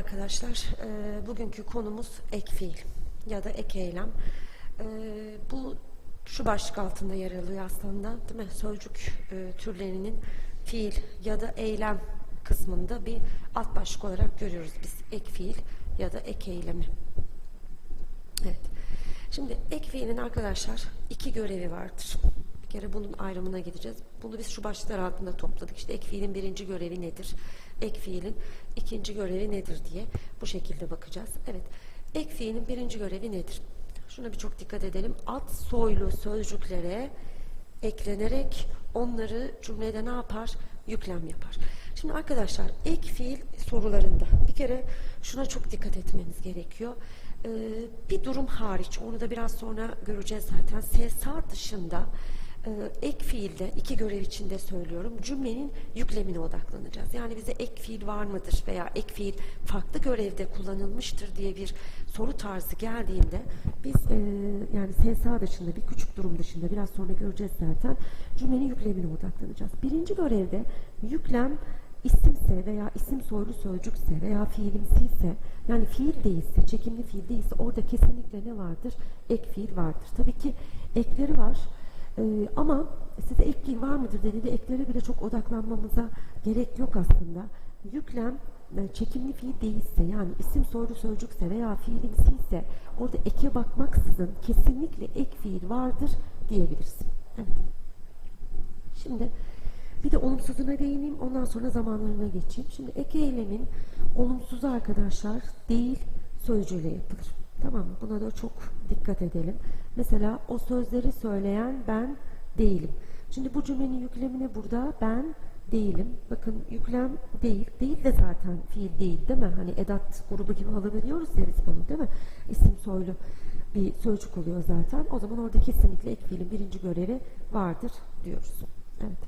arkadaşlar. Ee, bugünkü konumuz ek fiil ya da ek eylem. Ee, bu şu başlık altında yer alıyor aslında değil mi? Sözcük e, türlerinin fiil ya da eylem kısmında bir alt başlık olarak görüyoruz biz ek fiil ya da ek eylemi. Evet. Şimdi ek fiilin arkadaşlar iki görevi vardır. Bir kere bunun ayrımına gideceğiz. Bunu biz şu başlıklar altında topladık. İşte ek fiilin birinci görevi nedir? Ek fiilin ikinci görevi nedir diye bu şekilde bakacağız. Evet. Ek fiilin birinci görevi nedir? Şuna bir çok dikkat edelim. Ad soylu sözcüklere eklenerek onları cümlede ne yapar? Yüklem yapar. Şimdi arkadaşlar ek fiil sorularında bir kere şuna çok dikkat etmeniz gerekiyor. Ee, bir durum hariç, onu da biraz sonra göreceğiz zaten. SSA dışında ek fiilde, iki görev içinde söylüyorum, cümlenin yüklemine odaklanacağız. Yani bize ek fiil var mıdır veya ek fiil farklı görevde kullanılmıştır diye bir soru tarzı geldiğinde biz e, yani SSA dışında, bir küçük durum dışında biraz sonra göreceğiz zaten cümlenin yüklemine odaklanacağız. Birinci görevde yüklem isimse veya isim soylu sözcükse veya fiilimsiyse yani fiil değilse, çekimli fiil değilse orada kesinlikle ne vardır? Ek fiil vardır. Tabii ki ekleri var. Ee, ama size ek fiil var mıdır dediğinde eklere bile çok odaklanmamıza gerek yok aslında. Yüklem e, çekimli fiil değilse yani isim soylu sözcükse veya fiilimsiyse orada eke bakmaksızın kesinlikle ek fiil vardır diyebiliriz. Evet. Şimdi bir de olumsuzuna değineyim ondan sonra zamanlarına geçeyim. Şimdi ek eylemin olumsuzu arkadaşlar değil sözcüğüyle yapılır. Tamam mı? Buna da çok dikkat edelim. Mesela o sözleri söyleyen ben değilim. Şimdi bu cümlenin yüklemine burada ben değilim. Bakın yüklem değil. Değil de zaten fiil değil değil mi? Hani edat grubu gibi alabiliyoruz ya biz bunu değil mi? İsim soylu bir sözcük oluyor zaten. O zaman orada kesinlikle ek fiilin birinci görevi vardır diyoruz. Evet.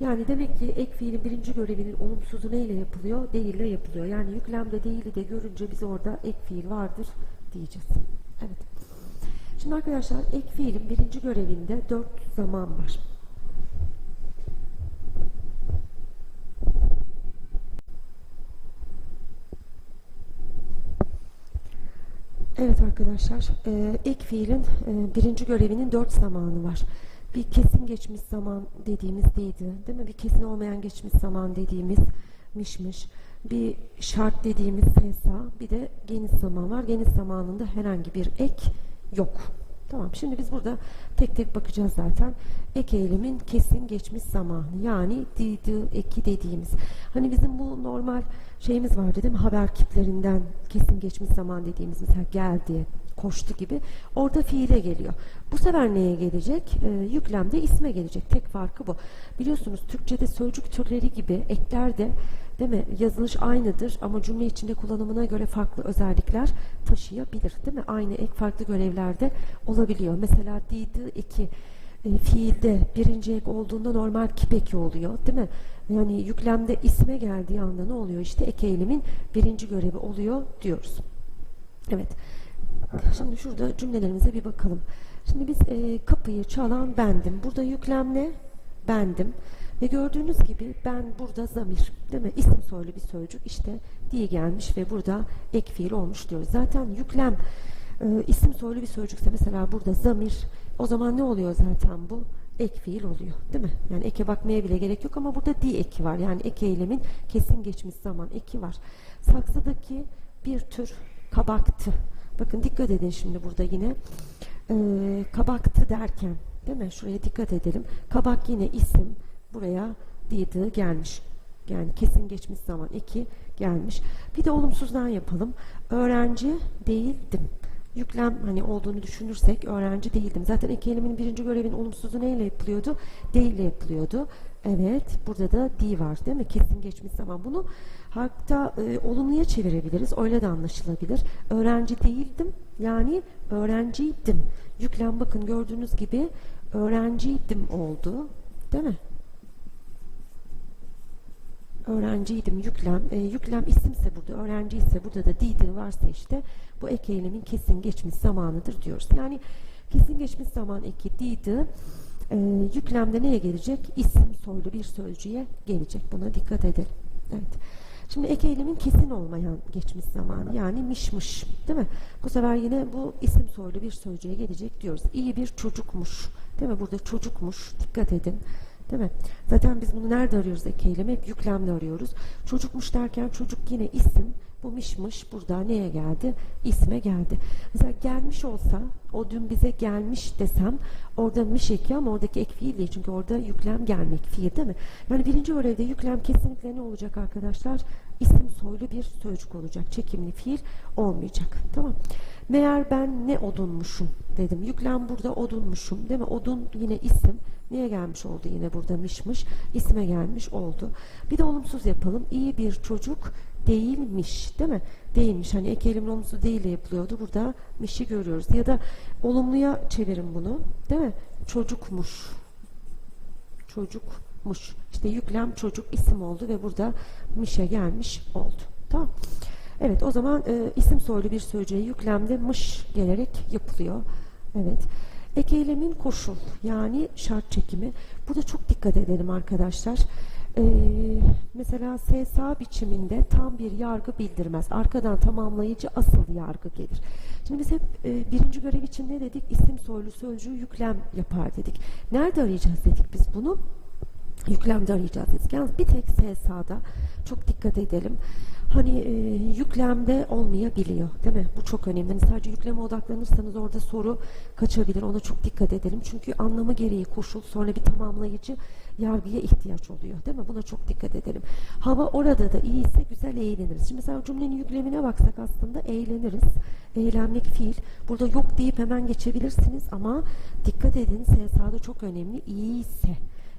Yani demek ki ek fiilin birinci görevinin olumsuzu neyle yapılıyor? Değille yapılıyor. Yani yüklemde değili de görünce biz orada ek fiil vardır diyeceğiz. Evet. Şimdi arkadaşlar ek fiilin birinci görevinde dört zaman var. Evet arkadaşlar, e, ek fiilin e, birinci görevinin dört zamanı var. Bir kesin geçmiş zaman dediğimiz değildi, değil mi? Bir kesin olmayan geçmiş zaman dediğimiz mişmiş. Bir şart dediğimiz sesa, bir de geniş zaman var. Geniş zamanında herhangi bir ek yok. Tamam, şimdi biz burada tek tek bakacağız zaten. Ek eylemin kesin geçmiş zamanı. Yani didi, eki dediğimiz. Hani bizim bu normal şeyimiz vardı değil mi? Haber kiplerinden kesin geçmiş zaman dediğimiz mesela geldi, koştu gibi. Orada fiile geliyor. Bu sefer neye gelecek? Ee, yüklemde isme gelecek. Tek farkı bu. Biliyorsunuz Türkçe'de sözcük türleri gibi ekler de değil mi? Yazılış aynıdır ama cümle içinde kullanımına göre farklı özellikler taşıyabilir. Değil mi? Aynı ek farklı görevlerde olabiliyor. Mesela didi eki e, fiilde birinci ek olduğunda normal kip eki oluyor. Değil mi? Yani yüklemde isme geldiği anda ne oluyor? İşte ek eylemin birinci görevi oluyor diyoruz. Evet. Şimdi şurada cümlelerimize bir bakalım. Şimdi biz e, kapıyı çalan bendim. Burada yüklem ne? Bendim. Ve gördüğünüz gibi ben burada zamir, değil mi? İsim soylu bir sözcük işte diye gelmiş ve burada ek fiil olmuş diyoruz. Zaten yüklem e, isim soylu bir sözcükse mesela burada zamir o zaman ne oluyor zaten bu? Ek fiil oluyor değil mi? Yani eke bakmaya bile gerek yok ama burada di eki var. Yani ek eylemin kesin geçmiş zaman eki var. Saksıdaki bir tür kabaktı. Bakın dikkat edin şimdi burada yine. Ee, kabaktı derken değil mi? Şuraya dikkat edelim. Kabak yine isim. Buraya diydi gelmiş. Yani kesin geçmiş zaman eki gelmiş. Bir de olumsuzdan yapalım. Öğrenci değildim. Yüklem hani olduğunu düşünürsek öğrenci değildim. Zaten ek eylemin birinci görevin olumsuzu neyle yapılıyordu? Değil ile yapılıyordu. Evet, burada da di var değil mi? Kesin geçmiş zaman. Bunu hatta e, olumluya çevirebiliriz. Öyle de anlaşılabilir. Öğrenci değildim. Yani öğrenciydim. Yüklem bakın gördüğünüz gibi öğrenciydim oldu. Değil mi? Öğrenciydim yüklem. E, yüklem isimse burada, öğrenci ise burada da didi varsa işte bu ek eylemin kesin geçmiş zamanıdır diyoruz. Yani kesin geçmiş zaman eki didi e, yüklemde neye gelecek? İsim soylu bir sözcüğe gelecek. Buna dikkat edelim. Evet. Şimdi ek eylemin kesin olmayan geçmiş zamanı yani mişmiş değil mi? Bu sefer yine bu isim soylu bir sözcüğe gelecek diyoruz. İyi bir çocukmuş değil mi? Burada çocukmuş dikkat edin. Değil mi? Zaten biz bunu nerede arıyoruz ek eylemi? Hep yüklemle arıyoruz. Çocukmuş derken çocuk yine isim. Bu mişmiş burada neye geldi? İsme geldi. Mesela gelmiş olsa o dün bize gelmiş desem orada miş eki ama oradaki ek fiil değil. Çünkü orada yüklem gelmek fiil değil mi? Yani birinci örevde yüklem kesinlikle ne olacak arkadaşlar? İsim soylu bir sözcük olacak. Çekimli fiil olmayacak. Tamam. Meğer ben ne odunmuşum dedim. Yüklem burada odunmuşum değil mi? Odun yine isim. Niye gelmiş oldu yine burada mişmiş? İsme gelmiş oldu. Bir de olumsuz yapalım. İyi bir çocuk değilmiş değil mi? Değilmiş. Hani ek elimin olumsuz değil de yapılıyordu. Burada mişi görüyoruz. Ya da olumluya çevirin bunu. Değil mi? Çocukmuş. Çocukmuş. İşte yüklem çocuk isim oldu ve burada mişe gelmiş oldu. Tamam. Evet o zaman e, isim soylu bir sözcüğe yüklemde mış gelerek yapılıyor. Evet. Ek eylemin koşul yani şart çekimi. Burada çok dikkat edelim arkadaşlar. Ee, mesela SSA biçiminde tam bir yargı bildirmez. Arkadan tamamlayıcı asıl yargı gelir. Şimdi biz hep e, birinci görev için ne dedik? İsim soylu sözcüğü yüklem yapar dedik. Nerede arayacağız dedik biz bunu? Yüklemde arayacağız. Yalnız bir tek SSA'da çok dikkat edelim. Hani e, yüklemde olmayabiliyor değil mi? Bu çok önemli. Hani sadece yükleme odaklanırsanız orada soru kaçabilir. Ona çok dikkat edelim. Çünkü anlamı gereği koşul sonra bir tamamlayıcı yargıya ihtiyaç oluyor değil mi? Buna çok dikkat edelim. Hava orada da iyiyse güzel eğleniriz. Şimdi mesela cümlenin yüklemine baksak aslında eğleniriz. Eylemlik fiil. Burada yok deyip hemen geçebilirsiniz ama dikkat edin SSA'da çok önemli. İyiyse.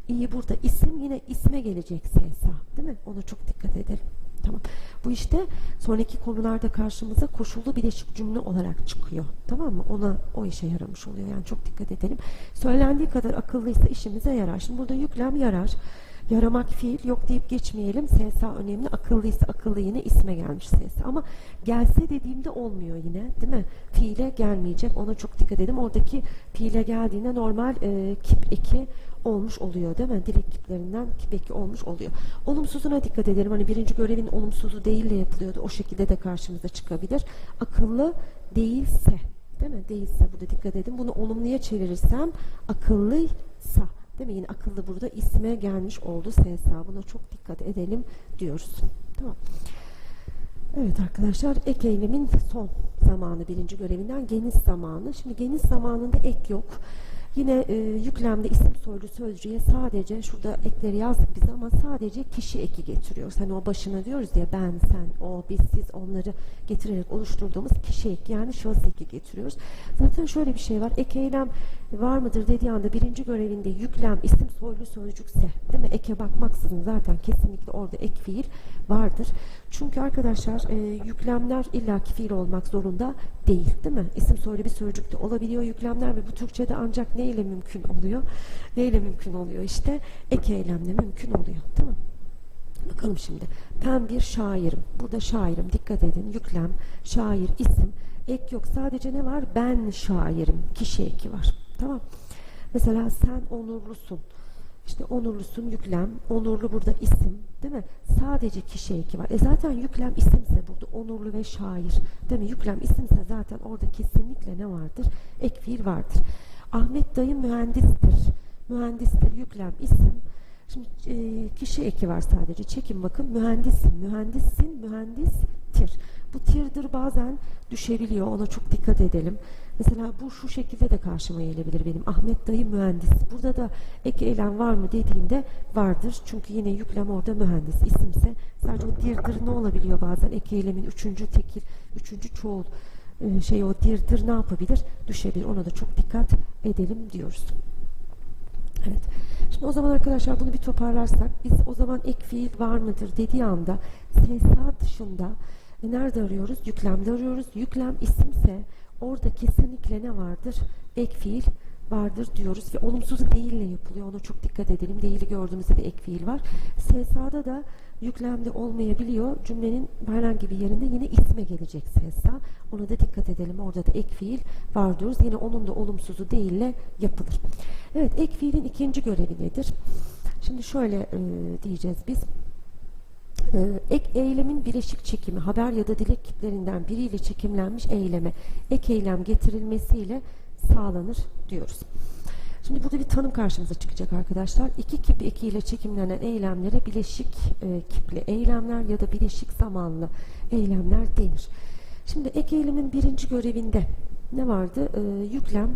İyi burada isim yine isme gelecek SSA değil mi? Ona çok dikkat edelim. Tamam. Bu işte sonraki konularda karşımıza koşullu bileşik cümle olarak çıkıyor. Tamam mı? Ona o işe yaramış oluyor. Yani çok dikkat edelim. Söylendiği kadar akıllıysa işimize yarar. Şimdi burada yüklem yarar. Yaramak fiil yok deyip geçmeyelim. SSA önemli. Akıllıysa akıllı yine isme gelmiş SSA. Ama gelse dediğimde olmuyor yine. Değil mi? Fiile gelmeyecek. Ona çok dikkat edelim. Oradaki fiile geldiğinde normal e, kip eki olmuş oluyor değil mi? Direkt kiplerinden kip eki olmuş oluyor. Olumsuzuna dikkat edelim. Hani birinci görevin olumsuzu değil de yapılıyordu. O şekilde de karşımıza çıkabilir. Akıllı değilse değil mi? Değilse burada dikkat edin. Bunu olumluya çevirirsem akıllıysa değil mi? Yine akıllı burada isme gelmiş oldu SSA. Buna çok dikkat edelim diyoruz. Tamam. Evet arkadaşlar ek eylemin son zamanı birinci görevinden geniş zamanı. Şimdi geniş zamanında ek yok. Yine e, yüklemde isim soylu sözcüğe sadece şurada ekleri yazdık biz ama sadece kişi eki getiriyoruz. Hani o başına diyoruz ya ben, sen, o, biz, siz onları getirerek oluşturduğumuz kişi eki yani şahıs eki getiriyoruz. Zaten şöyle bir şey var. Ek eylem var mıdır dediği anda birinci görevinde yüklem isim soylu sözcükse değil mi? Eke bakmaksızın zaten kesinlikle orada ek fiil vardır. Çünkü arkadaşlar e, yüklemler illaki fiil olmak zorunda değil değil mi? İsim soylu bir sözcükte olabiliyor yüklemler ve bu Türkçe'de ancak ne ile mümkün oluyor? Ne ile mümkün oluyor? İşte ek eylemle mümkün oluyor. Tamam Bakalım şimdi. Ben bir şairim. Burada şairim. Dikkat edin. Yüklem, şair, isim. Ek yok. Sadece ne var? Ben şairim. Kişi eki var. Tamam. Mesela sen onurlusun. İşte onurlusun yüklem, onurlu burada isim, değil mi? Sadece kişi eki var. E zaten yüklem isimse burada onurlu ve şair, değil mi? Yüklem isimse zaten orada kesinlikle ne vardır? Ek fiil vardır. Ahmet dayı mühendistir. Mühendistir, yüklem, isim. Şimdi e, kişi eki var sadece. Çekin bakın. Mühendisin, mühendissin, mühendistir. Bu tirdir bazen düşebiliyor. Ona çok dikkat edelim. Mesela bu şu şekilde de karşıma gelebilir benim. Ahmet dayı mühendis. Burada da ek eylem var mı dediğinde vardır. Çünkü yine yüklem orada mühendis isimse. Sadece o dirdir ne olabiliyor bazen? Ek eylemin üçüncü tekil, üçüncü çoğul e, şey o dirdir ne yapabilir? Düşebilir. Ona da çok dikkat edelim diyoruz. Evet. Şimdi o zaman arkadaşlar bunu bir toparlarsak biz o zaman ek fiil var mıdır dediği anda SSA dışında e, nerede arıyoruz? Yüklemde arıyoruz. Yüklem isimse orada kesinlikle ne vardır? Ek fiil vardır diyoruz ve olumsuz değille yapılıyor. Ona çok dikkat edelim. Değili gördüğümüzde de ek fiil var. SSA'da da yüklemde olmayabiliyor. Cümlenin herhangi bir yerinde yine isme gelecek SSA. Ona da dikkat edelim. Orada da ek fiil var diyoruz. Yine onun da olumsuzu değille yapılır. Evet ek fiilin ikinci görevi nedir? Şimdi şöyle e, diyeceğiz biz. Ee, ek eylemin bileşik çekimi haber ya da dilek kiplerinden biriyle çekimlenmiş eyleme ek eylem getirilmesiyle sağlanır diyoruz. Şimdi burada bir tanım karşımıza çıkacak arkadaşlar. İki kip ekiyle çekimlenen eylemlere bileşik e, kipli eylemler ya da bileşik zamanlı eylemler denir. Şimdi ek eylemin birinci görevinde ne vardı? Ee, yüklem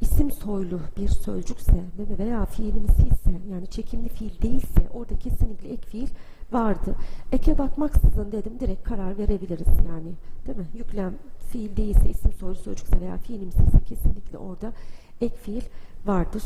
isim soylu bir sözcükse veya fiilimsi ise yani çekimli fiil değilse orada kesinlikle ek fiil vardı. Eke bakmaksızın dedim direkt karar verebiliriz yani değil mi? Yüklem fiil değilse isim soylu sözcükse veya fiilimsi ise kesinlikle orada ek fiil vardır.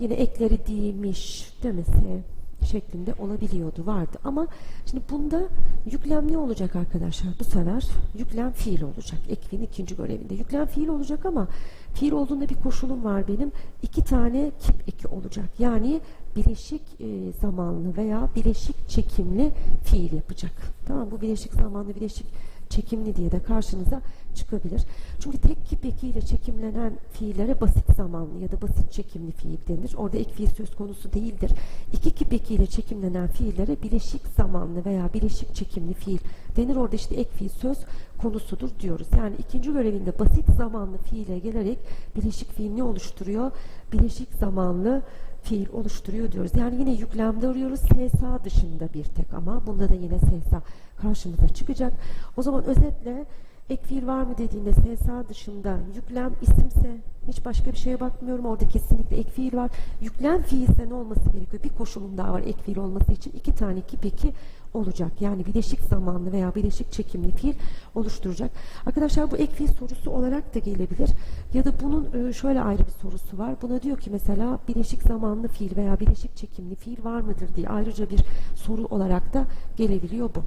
Yine ekleri değilmiş demesi şeklinde olabiliyordu vardı. Ama şimdi bunda yüklem ne olacak arkadaşlar? Bu sefer yüklem fiil olacak. Ek fiilin ikinci görevinde yüklem fiil olacak ama fiil olduğunda bir koşulum var benim. İki tane kip eki olacak. Yani bileşik e, zamanlı veya bileşik çekimli fiil yapacak. Tamam bu bileşik zamanlı bileşik çekimli diye de karşınıza çıkabilir. Çünkü tek kip ekiyle çekimlenen fiillere basit zamanlı ya da basit çekimli fiil denir. Orada ek fiil söz konusu değildir. İki kip ekiyle çekimlenen fiillere bileşik zamanlı veya bileşik çekimli fiil denir. Orada işte ek fiil söz konusudur diyoruz. Yani ikinci görevinde basit zamanlı fiile gelerek bileşik fiil ne oluşturuyor? Bileşik zamanlı fiil oluşturuyor diyoruz. Yani yine yüklemde arıyoruz. SSA dışında bir tek ama bunda da yine SSA karşımıza çıkacak. O zaman özetle ek fiil var mı dediğinde SSA dışında yüklem isimse hiç başka bir şeye bakmıyorum. Orada kesinlikle ek fiil var. Yüklem fiilse ne olması gerekiyor? Bir koşulum daha var ek fiil olması için. iki tane kip eki olacak. Yani bileşik zamanlı veya bileşik çekimli fiil oluşturacak. Arkadaşlar bu ek fiil sorusu olarak da gelebilir. Ya da bunun e, şöyle ayrı bir sorusu var. Buna diyor ki mesela bileşik zamanlı fiil veya bileşik çekimli fiil var mıdır diye ayrıca bir soru olarak da gelebiliyor bu.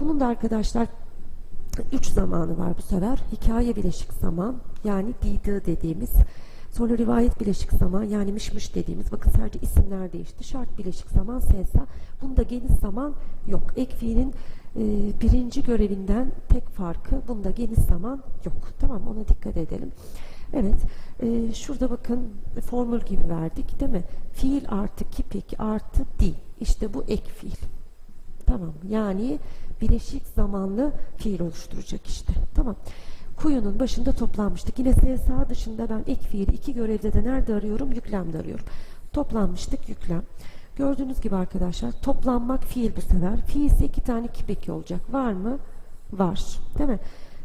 Bunun da arkadaşlar üç zamanı var bu sefer. Hikaye bileşik zaman yani didi dediğimiz. Sonra rivayet bileşik zaman yani mişmiş dediğimiz. Bakın sadece isimler değişti. Şart bileşik zaman sesa. Bunda geniş zaman yok. Ek fiilin e, birinci görevinden tek farkı bunda geniş zaman yok. Tamam ona dikkat edelim. Evet. E, şurada bakın formül gibi verdik değil mi? Fiil artı kipik artı di. İşte bu ek fiil. Tamam. Yani bileşik zamanlı fiil oluşturacak işte. Tamam. Kuyunun başında toplanmıştık. Yine SSA dışında ben ek fiili iki görevde de nerede arıyorum? Yüklemde arıyorum. Toplanmıştık yüklem. Gördüğünüz gibi arkadaşlar toplanmak fiil bu sefer. Fiil ise iki tane kipeki olacak. Var mı? Var. Değil mi?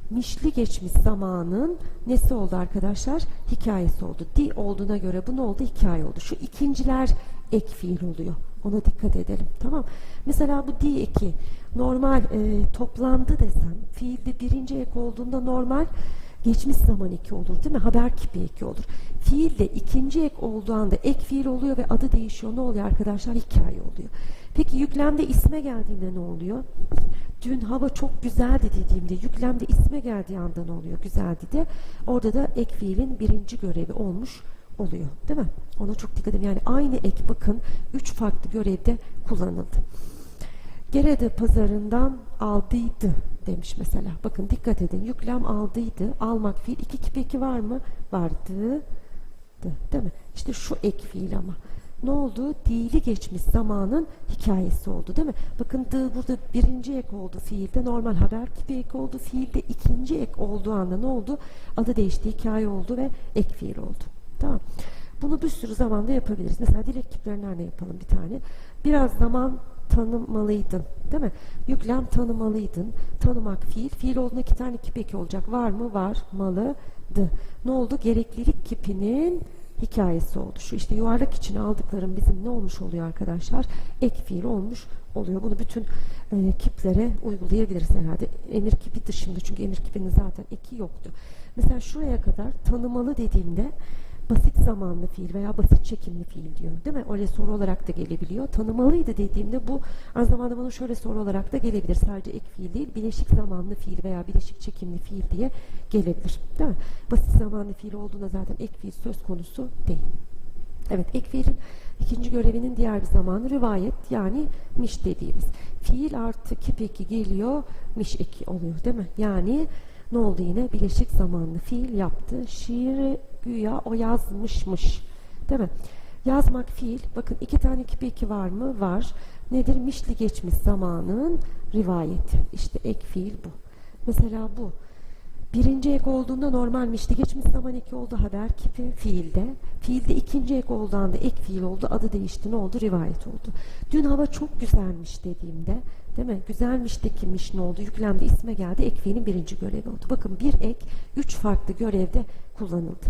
Mişli geçmiş zamanın nesi oldu arkadaşlar? Hikayesi oldu. Di olduğuna göre bu ne oldu? Hikaye oldu. Şu ikinciler ek fiil oluyor. Ona dikkat edelim. Tamam. Mesela bu di eki normal e, toplandı desem fiilde birinci ek olduğunda normal geçmiş zaman eki olur değil mi? Haber kipi eki olur. Fiilde ikinci ek olduğu anda ek fiil oluyor ve adı değişiyor. Ne oluyor arkadaşlar? Hikaye oluyor. Peki yüklemde isme geldiğinde ne oluyor? Dün hava çok güzeldi dediğimde yüklemde isme geldiği anda ne oluyor? Güzeldi de orada da ek fiilin birinci görevi olmuş oluyor. Değil mi? Ona çok dikkat edin. Yani aynı ek bakın üç farklı görevde kullanıldı. Gerede pazarından aldıydı demiş mesela. Bakın dikkat edin. Yüklem aldıydı. Almak fiil. iki kipeki var mı? Vardı. Değil mi? İşte şu ek fiil ama. Ne oldu? Dili geçmiş zamanın hikayesi oldu değil mi? Bakın dı burada birinci ek oldu fiilde. Normal haber kipi ek oldu. Fiilde ikinci ek olduğu anda ne oldu? Adı değişti, hikaye oldu ve ek fiil oldu. Tamam. Bunu bir sürü zamanda yapabiliriz. Mesela dilek kiplerinden de yapalım bir tane. Biraz zaman tanımalıydın. Değil mi? Yüklem tanımalıydın. Tanımak fiil. Fiil olduğunda iki tane kip eki olacak. Var mı? Var. Malıdı. Ne oldu? Gereklilik kipinin hikayesi oldu. Şu işte yuvarlak içine aldıklarım bizim ne olmuş oluyor arkadaşlar? Ek fiil olmuş oluyor. Bunu bütün e, kiplere uygulayabiliriz herhalde. Emir kipi dışında çünkü emir kipinin zaten eki yoktu. Mesela şuraya kadar tanımalı dediğimde basit zamanlı fiil veya basit çekimli fiil diyor. Değil mi? Öyle soru olarak da gelebiliyor. Tanımalıydı dediğimde bu aynı zamanda bunu şöyle soru olarak da gelebilir. Sadece ek fiil değil, bileşik zamanlı fiil veya bileşik çekimli fiil diye gelebilir. Değil mi? Basit zamanlı fiil olduğunda zaten ek fiil söz konusu değil. Evet, ek fiilin ikinci görevinin diğer bir zamanı rivayet yani miş dediğimiz. Fiil artı kip eki geliyor, miş eki oluyor değil mi? Yani ne oldu yine? Bileşik zamanlı fiil yaptı. Şiiri güya o yazmışmış. Değil mi? Yazmak fiil. Bakın iki tane kipi eki var mı? Var. Nedir? Mişli geçmiş zamanın rivayeti. İşte ek fiil bu. Mesela bu. Birinci ek olduğunda normalmişti. Geçmiş zaman eki oldu haber kipi fiilde. Fiilde ikinci ek olduğunda ek fiil oldu. Adı değişti. Ne oldu? Rivayet oldu. Dün hava çok güzelmiş dediğimde değil mi? Güzelmişteki miş ne oldu? Yüklemde isme geldi. Ek fiilin birinci görevi oldu. Bakın bir ek üç farklı görevde kullanıldı.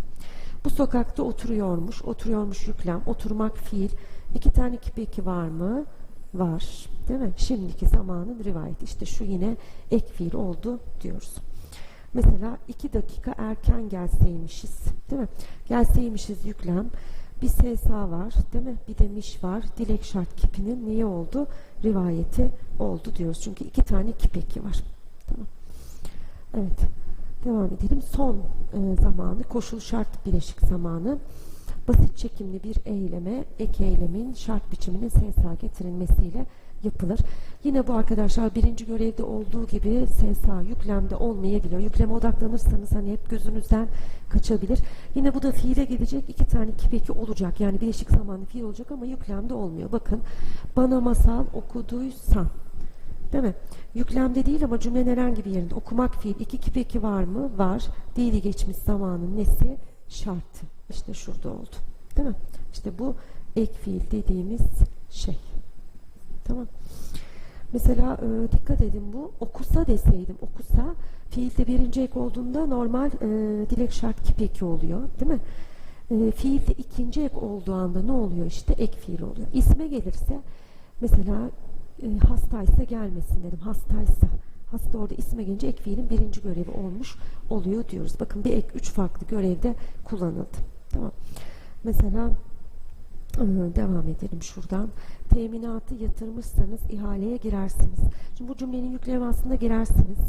Bu sokakta oturuyormuş. Oturuyormuş yüklem. Oturmak fiil. İki tane kipi eki var mı? Var. Değil mi? Şimdiki zamanın rivayeti. İşte şu yine ek fiil oldu diyoruz. Mesela iki dakika erken gelseymişiz, değil mi? Gelseymişiz yüklem. Bir SSA var, değil mi? Bir de miş var. Dilek şart kipinin neyi oldu? Rivayeti oldu diyoruz. Çünkü iki tane kipeki var. Tamam. Evet. Devam edelim. Son e, zamanı, koşul şart bileşik zamanı. Basit çekimli bir eyleme, ek eylemin şart biçiminin SSA getirilmesiyle yapılır. Yine bu arkadaşlar birinci görevde olduğu gibi SSA yüklemde olmayabiliyor. Yükleme odaklanırsanız hani hep gözünüzden kaçabilir. Yine bu da fiile gelecek iki tane kipeki olacak. Yani bileşik zamanlı fiil olacak ama yüklemde olmuyor. Bakın bana masal okuduysan Değil mi? Yüklemde değil ama cümlenin herhangi bir yerinde. Okumak fiil. iki kipeki var mı? Var. Değili geçmiş zamanın nesi? Şartı. İşte şurada oldu. Değil mi? İşte bu ek fiil dediğimiz şey. Tamam. Mesela e, dikkat edin bu. Okusa deseydim. Okusa fiilde birinci ek olduğunda normal e, dilek şart kipeki oluyor. Değil mi? E, fiilde ikinci ek olduğu anda ne oluyor işte? Ek fiil oluyor. İsme gelirse mesela e, hastaysa gelmesin dedim. Hastaysa. Hasta orada isme gelince ek fiilin birinci görevi olmuş oluyor diyoruz. Bakın bir ek üç farklı görevde kullanıldı. Tamam. Mesela devam edelim şuradan. Teminatı yatırmışsanız ihaleye girersiniz. Şimdi bu cümlenin yüklevi aslında girersiniz.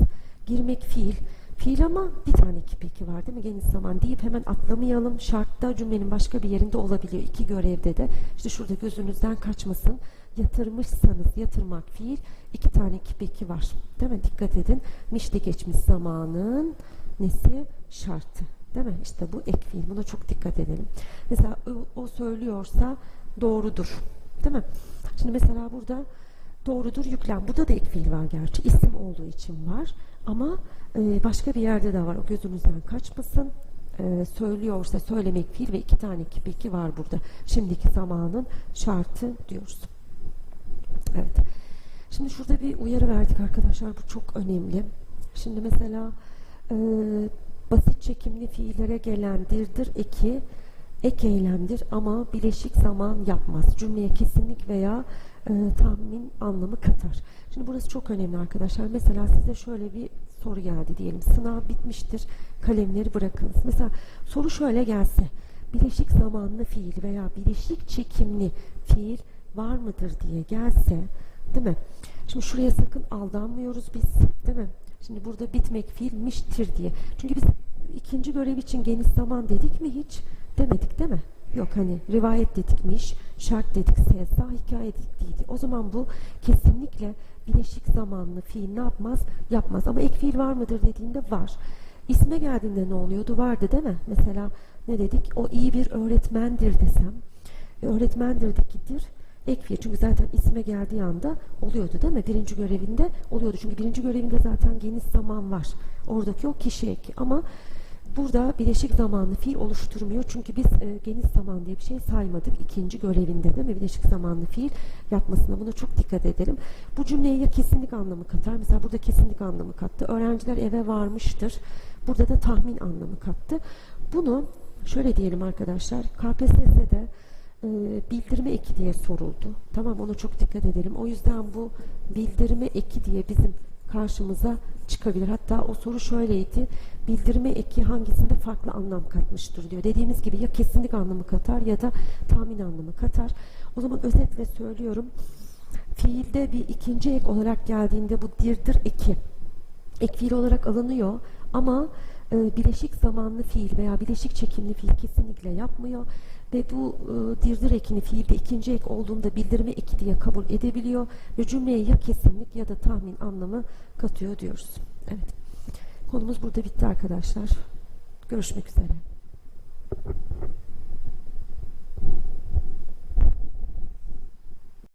Girmek fiil. Fiil ama bir tane kipeki var değil mi? Geniş zaman deyip hemen atlamayalım. Şartta cümlenin başka bir yerinde olabiliyor. İki görevde de. İşte şurada gözünüzden kaçmasın. Yatırmışsanız yatırmak fiil. iki tane kipeki var. Değil mi? Dikkat edin. Mişli geçmiş zamanın nesi? Şartı. Değil mi? İşte bu ek fiil. Buna çok dikkat edelim. Mesela o, söylüyorsa doğrudur. Değil mi? Şimdi mesela burada doğrudur yüklem. Burada da ek fiil var gerçi. İsim olduğu için var. Ama e, başka bir yerde de var. O gözünüzden kaçmasın. E, söylüyorsa söylemek fiil ve iki tane kipeki var burada. Şimdiki zamanın şartı diyoruz. Evet. Şimdi şurada bir uyarı verdik arkadaşlar. Bu çok önemli. Şimdi mesela e, basit çekimli fiillere gelen dirdir eki ek eylemdir ama bileşik zaman yapmaz. Cümleye kesinlik veya e, tahmin anlamı katar. Şimdi burası çok önemli arkadaşlar. Mesela size şöyle bir soru geldi diyelim. Sınav bitmiştir. Kalemleri bırakınız. Mesela soru şöyle gelse. Bileşik zamanlı fiil veya bileşik çekimli fiil var mıdır diye gelse değil mi? Şimdi şuraya sakın aldanmıyoruz biz değil mi? Şimdi burada bitmek fiilmiştir diye. Çünkü biz ikinci görev için geniş zaman dedik mi hiç? Demedik değil mi? Yok hani rivayet dedikmiş, şart dedik, sesa, hikaye dedik değildi. O zaman bu kesinlikle bileşik zamanlı fiil ne yapmaz? Yapmaz. Ama ek fiil var mıdır dediğinde var. İsme geldiğinde ne oluyordu? Vardı değil mi? Mesela ne dedik? O iyi bir öğretmendir desem. Öğretmendir dikidir. Ek fiil. Çünkü zaten isme geldiği anda oluyordu değil mi? Birinci görevinde oluyordu. Çünkü birinci görevinde zaten geniş zaman var. Oradaki o kişi eki. Ama Burada bileşik zamanlı fiil oluşturmuyor. Çünkü biz e, geniş zaman diye bir şey saymadık ikinci görevinde değil mi? Bileşik zamanlı fiil yapmasına buna çok dikkat edelim. Bu cümleye ya kesinlik anlamı katar. Mesela burada kesinlik anlamı kattı. Öğrenciler eve varmıştır. Burada da tahmin anlamı kattı. Bunu şöyle diyelim arkadaşlar. KPSS'de e, bildirme eki diye soruldu. Tamam ona çok dikkat edelim. O yüzden bu bildirme eki diye bizim karşımıza çıkabilir. Hatta o soru şöyleydi. Bildirme eki hangisinde farklı anlam katmıştır diyor. Dediğimiz gibi ya kesinlik anlamı katar ya da tahmin anlamı katar. O zaman özetle söylüyorum. Fiilde bir ikinci ek olarak geldiğinde bu dirdir eki. Ek fiil olarak alınıyor ama e, bileşik zamanlı fiil veya bileşik çekimli fiil kesinlikle yapmıyor ve bu e, dirdir ekini fiilde ikinci ek olduğunda bildirme eki diye kabul edebiliyor ve cümleye ya kesinlik ya da tahmin anlamı katıyor diyoruz. Evet. Konumuz burada bitti arkadaşlar. Görüşmek üzere.